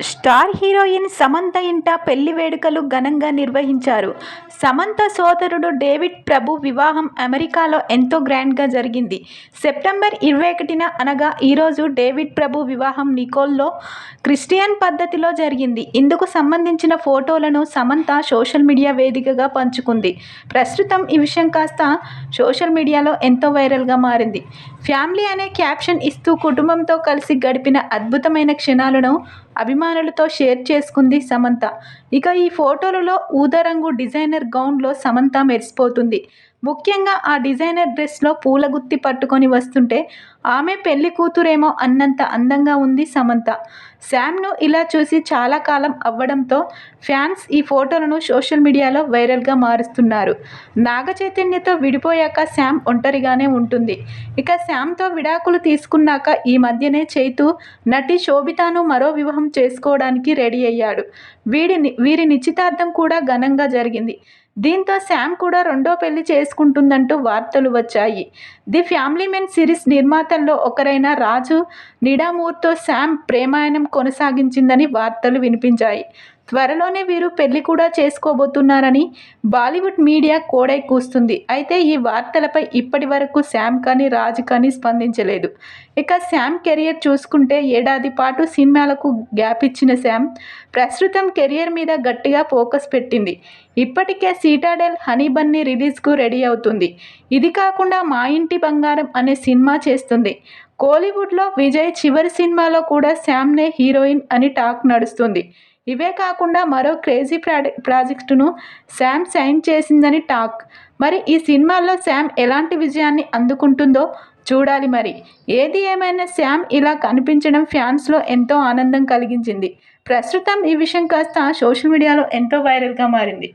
Star heroine Samantha ఇంట పెళ్ళి వేడుకలు ఘనంగా నిర్వహించారు. సమంత సోదరుడు డేవిడ్ ప్రభు వివాహం అమెరికాలో ఎంతో గ్రాండ్గా జరిగింది. సెప్టెంబర్ ఇరవై ఒకటిన అనగా ఈరోజు డేవిడ్ ప్రభు వివాహం నికోల్లో క్రిస్టియన్ పద్ధతిలో జరిగింది. ఇందుకు సంబంధించిన ఫోటోలను సమంత సోషల్ మీడియా వేదికగా పంచుకుంది. ప్రస్తుతం ఈ విషయం కాస్త సోషల్ మీడియాలో ఎంతో వైరల్గా మారింది. ఫ్యామిలీ అనే క్యాప్షన్ ఇస్తూ కుటుంబంతో కలిసి గడిపిన అద్భుతమైన క్షణాలను అభిమానులతో షేర్ చేసుకుంది సమంత. ఇక ఈ ఫోటోలలో ఊదరంగు డిజైనర్ గౌన్లో సమంత మెరిసిపోతుంది. ముఖ్యంగా ఆ డిజైనర్ డ్రెస్లో పూల గుత్తి పట్టుకొని వస్తుంటే ఆమె పెళ్ళి కూతురేమో అన్నంత అందంగా ఉంది సమంత. శామ్ను ఇలా చూసి చాలా కాలం అవ్వడంతో ఫ్యాన్స్ ఈ ఫోటోలను సోషల్ మీడియాలో వైరల్గా మారుస్తున్నారు. నాగ చైతన్యతో విడిపోయాక శామ్ ఒంటరిగానే ఉంటుంది. ఇక శామ్తో విడాకులు తీసుకున్నాక ఈ మధ్యనే చైతు నటి శోభితాను మరో వివాహం చేసుకోవడానికి రెడీ అయ్యాడు. వీడి వీరి నిశ్చితార్థం కూడా ఘనంగా జరిగింది. దీంతో శామ్ కూడా రెండో పెళ్ళి చేసుకుంటుందంటూ వార్తలు వచ్చాయి. ది ఫ్యామిలీ మెన్ సిరీస్ నిర్మాతల్లో ఒకరైన రాజు నిడామూర్తో శామ్ ప్రేమాయణం కొనసాగించిందని వార్తలు వినిపించాయి. త్వరలోనే వీరు పెళ్ళి కూడా చేసుకోబోతున్నారని బాలీవుడ్ మీడియా కోడై కూస్తుంది. అయితే ఈ వార్తలపై ఇప్పటి వరకు శామ్ కానీ రాజ్ కానీ స్పందించలేదు. ఇక శామ్ కెరియర్ చూసుకుంటే ఏడాది పాటు సినిమాలకు గ్యాప్ ఇచ్చిన శామ్ ప్రస్తుతం కెరియర్ మీద గట్టిగా ఫోకస్ పెట్టింది. ఇప్పటికే సీటాడెల్ హనీ బన్నీ రిలీజ్కు రెడీ అవుతుంది. ఇది కాకుండా మా ఇంటి బంగారం అనే సినిమా చేస్తుంది. కోలీవుడ్లో విజయ్ చివరి సినిమాలో కూడా శామ్నే హీరోయిన్ అని టాక్ నడుస్తుంది. ఇవే కాకుండా మరో క్రేజీ ప్రాడక్ ప్రాజెక్టును శామ్ సైన్ చేసిందని టాక్. మరి ఈ సినిమాల్లో శామ్ ఎలాంటి విజయాన్ని అందుకుంటుందో చూడాలి మరి. ఏది ఏమైనా శామ్ ఇలా కనిపించడం ఫ్యాన్స్లో ఎంతో ఆనందం కలిగించింది. ప్రస్తుతం ఈ విషయం కాస్త సోషల్ మీడియాలో ఎంతో వైరల్గా మారింది.